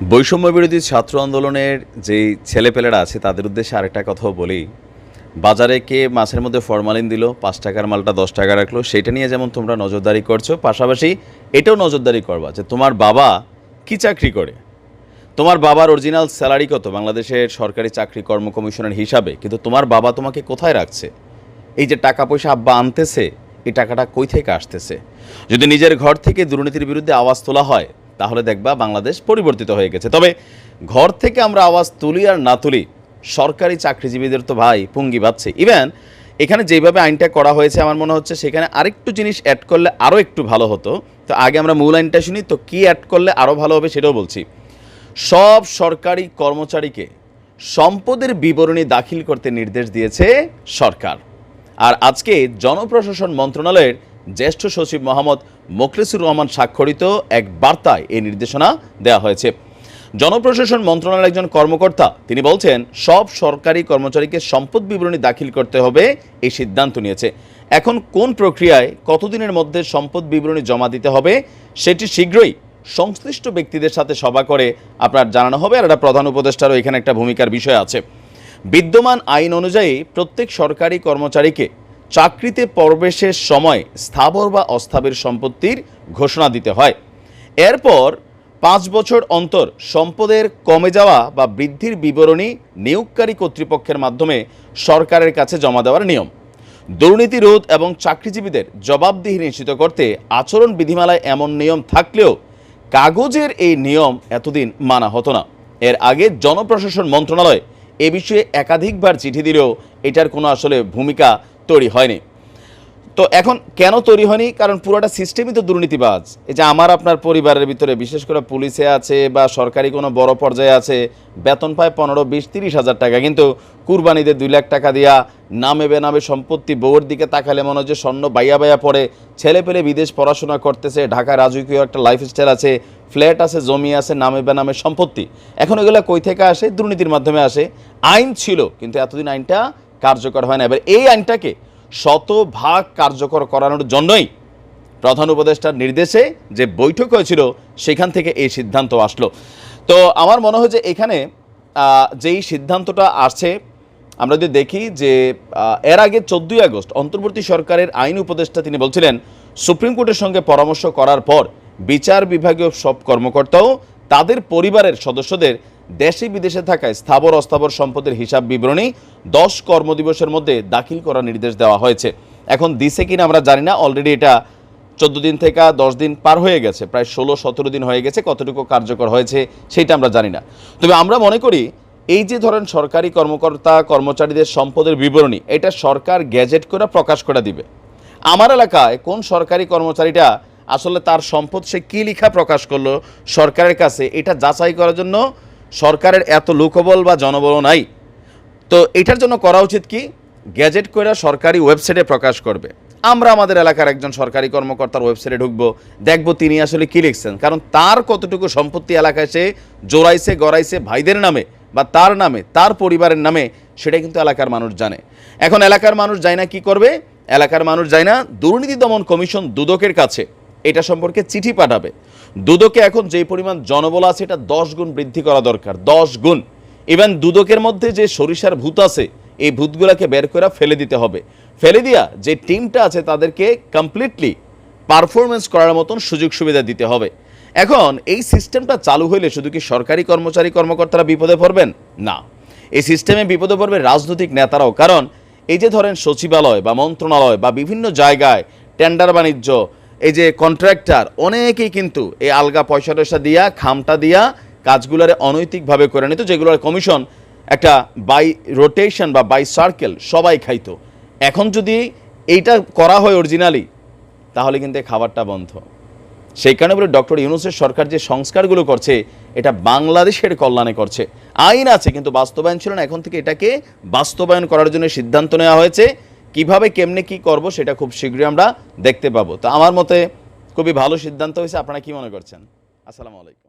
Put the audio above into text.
বৈষম্য বিরোধী ছাত্র আন্দোলনের যেই ছেলেপেলেরা আছে, তাদের উদ্দেশ্যে আরেকটা কথাও বলি। বাজারে কে মাছের মধ্যে ফরমালিন দিল, পাঁচ টাকার মালটা দশ টাকা রাখল, সেটা নিয়ে যেমন তোমরা নজরদারি করছ, পাশাপাশি এটাও নজরদারি করবা যে তোমার বাবা কি চাকরি করে? তোমার বাবার অরিজিনাল স্যালারি কত? বাংলাদেশের সরকারি চাকরি কর্ম কমিশনের হিসাবে, কিন্তু তোমার বাবা তোমাকে কোথায় রাখছে? এই যে টাকা পয়সা আব্বা আনতেছে, এই টাকাটা কই থেকে আসতেছে? যদি নিজের ঘর থেকে দুর্নীতির বিরুদ্ধে আওয়াজ তোলা হয় তাহলে দেখবা বাংলাদেশ পরিবর্তিত হয়ে গেছে। তবে ঘর থেকে আমরা আওয়াজ তুলি আর না তুলি, সরকারি চাকরিজীবীদের তো ভাই পুঙ্গি বাচ্ছে ইভেন এখানে যেভাবে আইনটা করা হয়েছে, আমার মনে হচ্ছে সেখানে আরেকটু জিনিস অ্যাড করলে আরও একটু ভালো হতো। তো আগে আমরা মূল আইনটা শুনি, তো কি অ্যাড করলে আরও ভালো হবে সেটাও বলছি। সব সরকারি কর্মচারীকে সম্পদের বিবরণী দাখিল করতে নির্দেশ দিয়েছে সরকার। আর আজকে জনপ্রশাসন মন্ত্রণালয়ের জ্যেষ্ঠ সচিব মোহাম্মদ মোখলেসুর রহমান স্বাক্ষরিত এক বার্তায় এই নির্দেশনা দেওয়া হয়েছে। জনপ্রশাসন মন্ত্রণালয়ের একজন কর্মকর্তা, তিনি বলছেন, সব সরকারি কর্মচারীকে সম্পদ বিবরণী দাখিল করতে হবে এই সিদ্ধান্ত নিয়েছে। এখন কোন প্রক্রিয়ায় কতদিনের মধ্যে সম্পদ বিবরণী জমা দিতে হবে, সেটি শীঘ্রই সংশ্লিষ্ট ব্যক্তিদের সাথে সভা করে আপনার জানানো হবে। আর একটা প্রধান উপদেষ্টারও এখানে একটা ভূমিকার বিষয় আছে। বিদ্যমান আইন অনুযায়ী প্রত্যেক সরকারি কর্মচারীকে চাকরিতে প্রবেশের সময় স্থাবর বা অস্থাবর সম্পত্তির ঘোষণা দিতে হয়। এরপর পাঁচ বছর অন্তর সম্পদের কমে যাওয়া বা বৃদ্ধির বিবরণী নিয়োগকারী কর্তৃপক্ষের মাধ্যমে সরকারের কাছে জমা দেওয়ার নিয়ম। দুর্নীতি রোধ এবং চাকরিজীবীদের জবাবদিহি নিশ্চিত করতে আচরণ বিধিমালায় এমন নিয়ম থাকলেও কাগজের এই নিয়ম এতদিন মানা হতো না। এর আগে জনপ্রশাসন মন্ত্রণালয় এ বিষয়ে একাধিকবার চিঠি দিলেও এটার কোনো আসলে ভূমিকা তৈরি হয়নি। তো এখন কেন তৈরি হয়নি? কারণ পুরোটা সিস্টেমই তো দুর্নীতিবাজ। এই যে আমার আপনার পরিবারের ভিতরে, বিশেষ করে পুলিশে আছে বা সরকারি কোনো বড় পর্যায়ে আছে, বেতন পায় পনেরো, বিশ, তিরিশ হাজার টাকা। কিন্তু কুরবানিতে দুই লাখ টাকা দিয়া নামে বেনামে সম্পত্তি বউয়ের দিকে তাকালে মনে হয় যে স্বর্ণ বাইয়া বাইয়া পড়ে। ছেলে পেলে বিদেশ পড়াশোনা করতেছে, ঢাকা রাজকীয় একটা লাইফস্টাইল আছে ফ্ল্যাট আছে, জমি আছে, নামে বেনামে সম্পত্তি। এখন এগুলো কই থেকে আসে? দুর্নীতির মাধ্যমে আসে। আইন ছিল, কিন্তু এতদিন আইনটা কার্যকর হয় না। এবার এই আইনটাকে শতভাগ কার্যকর করানোর জন্যই প্রধান উপদেষ্টার নির্দেশে যে বৈঠক হয়েছিল, সেখান থেকে এই সিদ্ধান্ত আসলো। তো আমার মনে হয় যে এখানে যেই সিদ্ধান্তটা আসছে, আমরা যদি দেখি যে এর আগে চোদ্দই আগস্ট অন্তর্বর্তী সরকারের আইন উপদেষ্টা তিনি বলছিলেন, সুপ্রিম কোর্টের সঙ্গে পরামর্শ করার পর বিচার বিভাগীয় সব কর্মকর্তাও তাদের পরিবারের সদস্যদের দেশে বিদেশে থাকায় স্থাবর অস্থাবর সম্পদের হিসাব বিবরণী দশ কর্মদিবসের মধ্যে দাখিল করার নির্দেশ দেওয়া হয়েছে। এখন দিছে কিনা আমরা জানি না। অলরেডি এটা চোদ্দ দিন থেকে দশ দিন পার হয়ে গেছে। প্রায় ষোলো, সতেরো দিন হয়ে গেছে। কতটুকু কার্যকর হয়েছে সেটা আমরা জানি না। তবে আমরা মনে করি, এই যে ধরেন সরকারি কর্মকর্তা, কর্মচারীদের সম্পদের বিবরণী, এটা সরকার গ্যাজেট করে প্রকাশ করে দিবে। আমার এলাকায় কোন সরকারি কর্মচারীটা আসলে তার সম্পদ সে কী লেখা প্রকাশ করল সরকারের কাছে? এটা যাচাই করার জন্য সরকারের এত লোকবল বা জনবল নাই। তো এটার জন্য করা উচিত কি? গ্যাজেট করে সরকারি ওয়েবসাইটে প্রকাশ করবে। আমরা আমাদের এলাকার একজন সরকারি কর্মকর্তার ওয়েবসাইটে ঢুকবো, দেখব তিনি আসলে কী লিখছেন। কারণ তার কতটুকু সম্পত্তি এলাকায় সে জোড়াইছে, গড়াইছে ভাইদের নামে বা তার নামে, তার পরিবারের নামে, সেটা কিন্তু এলাকার মানুষ জানে। এখন এলাকার মানুষ যায় না কী করবে? এলাকার মানুষ যায় না দুর্নীতি দমন কমিশন দুদকের কাছে। এটা সম্পর্কে চিঠি পাঠাবে। দুদকে এখন যে পরিমাণ জনবল আছে, এটা দশ গুণ বৃদ্ধি করা দরকার, দশ গুণ। ইভেন দুদকের মধ্যে যে সরিষার ভূত আছে, এই ভূতগুলোকে বের করে ফেলে দিতে হবে। ফেলে দিয়া যে টিমটা আছে, তাদেরকে কমপ্লিটলি পারফরমেন্স করার মতন সুযোগ সুবিধা দিতে হবে। এখন, এই সিস্টেমটা চালু হইলে শুধু কি সরকারি কর্মচারী কর্মকর্তারা বিপদে পড়বেন? না। এই সিস্টেমে বিপদে পড়বে রাজনৈতিক নেতারাও, কারণ এই যে ধরেন সচিবালয় বা মন্ত্রণালয় বা বিভিন্ন জায়গায় টেন্ডার বাণিজ্য এই যে কন্ট্রাক্টর অনেকেই কিন্তু এই আলগা পয়সা টয়সা দিয়া, খামটা দিয়া কাজগুলোরে অনৈতিকভাবে করে নিত, যেগুলোর কমিশন একটা বাই রোটেশন বা বাই সার্কেল সবাই খাইতো। এখন যদি এইটা করা হয় অরিজিনালি তাহলে কিন্তু খাবারটা বন্ধ। সেই কারণে বলে ডক্টর ইউনুসের সরকার যে সংস্কারগুলো করছে, এটা বাংলাদেশের কল্যাণে করছে। আইন আছে, কিন্তু বাস্তবায়ন ছিল না। এখন থেকে এটাকে বাস্তবায়ন করার জন্য সিদ্ধান্ত নেওয়া হয়েছে। কীভাবে, কেমনে কি করব সেটা খুব শীঘ্রই আমরা দেখতে পাবো। তো আমার মতে খুবই ভালো সিদ্ধান্ত হয়েছে। আপনারা কি মনে করছেন? আসসালামু আলাইকুম।